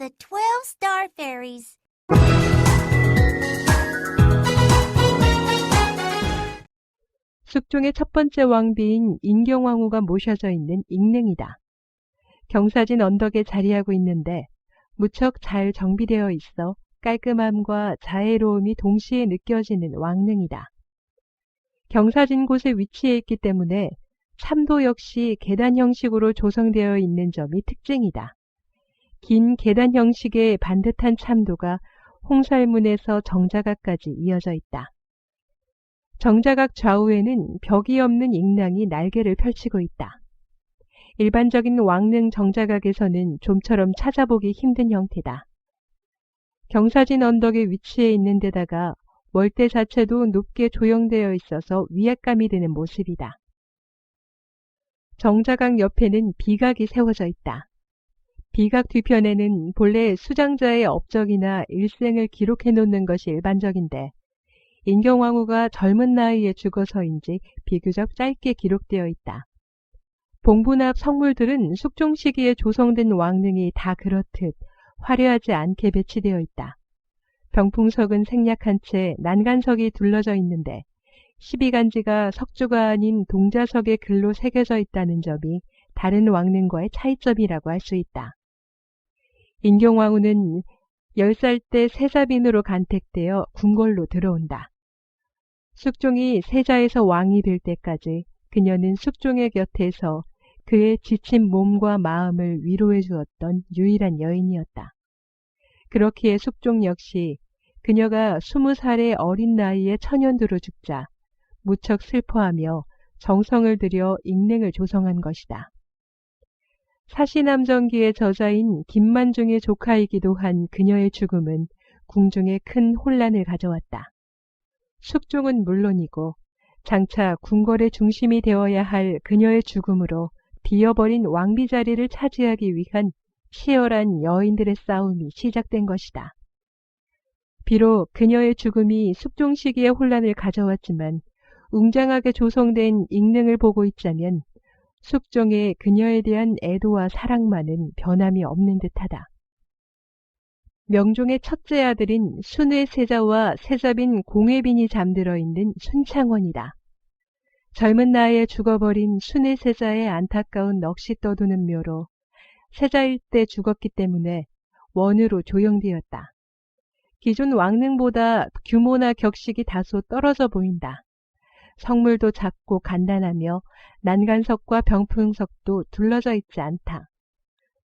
The Twelve Star Fairies. 숙종의 첫 번째 왕비인 인경왕후가 모셔져 있는 익릉이다. 경사진 언덕에 자리하고 있는데 무척 잘 정비되어 있어 깔끔함과 자애로움이 동시에 느껴지는 왕릉이다. 경사진 곳에 위치해 있기 때문에 참도 역시 계단 형식으로 조성되어 있는 점이 특징이다. 긴 계단 형식의 반듯한 참도가 홍살문에서 정자각까지 이어져 있다. 정자각 좌우에는 벽이 없는 익랑이 날개를 펼치고 있다. 일반적인 왕릉 정자각에서는 좀처럼 찾아보기 힘든 형태다. 경사진 언덕에 위치해 있는 데다가 월대 자체도 높게 조형되어 있어서 위압감이 드는 모습이다. 정자각 옆에는 비각이 세워져 있다. 비각 뒤편에는 본래 수장자의 업적이나 일생을 기록해 놓는 것이 일반적인데 인경왕후가 젊은 나이에 죽어서인지 비교적 짧게 기록되어 있다. 봉분 앞 성물들은 숙종 시기에 조성된 왕릉이 다 그렇듯 화려하지 않게 배치되어 있다. 병풍석은 생략한 채 난간석이 둘러져 있는데 12간지가 석주가 아닌 동자석의 글로 새겨져 있다는 점이 다른 왕릉과의 차이점이라고 할 수 있다. 인경왕후는 10살 때 세자빈으로 간택되어 궁궐로 들어온다. 숙종이 세자에서 왕이 될 때까지 그녀는 숙종의 곁에서 그의 지친 몸과 마음을 위로해 주었던 유일한 여인이었다. 그렇기에 숙종 역시 그녀가 스무 살의 어린 나이에 천연두로 죽자 무척 슬퍼하며 정성을 들여 익릉을 조성한 것이다. 사시남정기의 저자인 김만중의 조카이기도 한 그녀의 죽음은 궁중에 큰 혼란을 가져왔다. 숙종은 물론이고 장차 궁궐의 중심이 되어야 할 그녀의 죽음으로 비어버린 왕비 자리를 차지하기 위한 치열한 여인들의 싸움이 시작된 것이다. 비록 그녀의 죽음이 숙종 시기의 혼란을 가져왔지만 웅장하게 조성된 익릉을 보고 있자면 숙종의 그녀에 대한 애도와 사랑만은 변함이 없는 듯하다. 명종의 첫째 아들인 순의 세자와 세자빈 공회빈이 잠들어 있는 순창원이다. 젊은 나이에 죽어버린 순의 세자의 안타까운 넋이 떠도는 묘로 세자일 때 죽었기 때문에 원으로 조형되었다. 기존 왕릉보다 규모나 격식이 다소 떨어져 보인다. 성물도 작고 간단하며 난간석과 병풍석도 둘러져 있지 않다.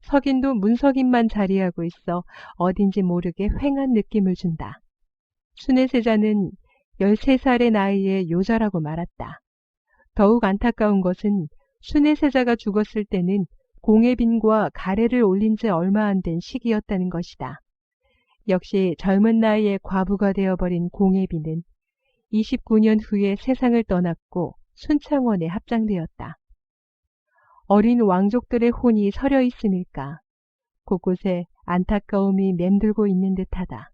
석인도 문석인만 자리하고 있어 어딘지 모르게 휑한 느낌을 준다. 순회세자는 13살의 나이에 요자라고 말았다. 더욱 안타까운 것은 순회세자가 죽었을 때는 공예빈과 가래를 올린 지 얼마 안 된 시기였다는 것이다. 역시 젊은 나이에 과부가 되어버린 공예빈은 29년 후에 세상을 떠났고 순창원에 합장되었다. 어린 왕족들의 혼이 서려 있으니까 곳곳에 안타까움이 맴돌고 있는 듯하다.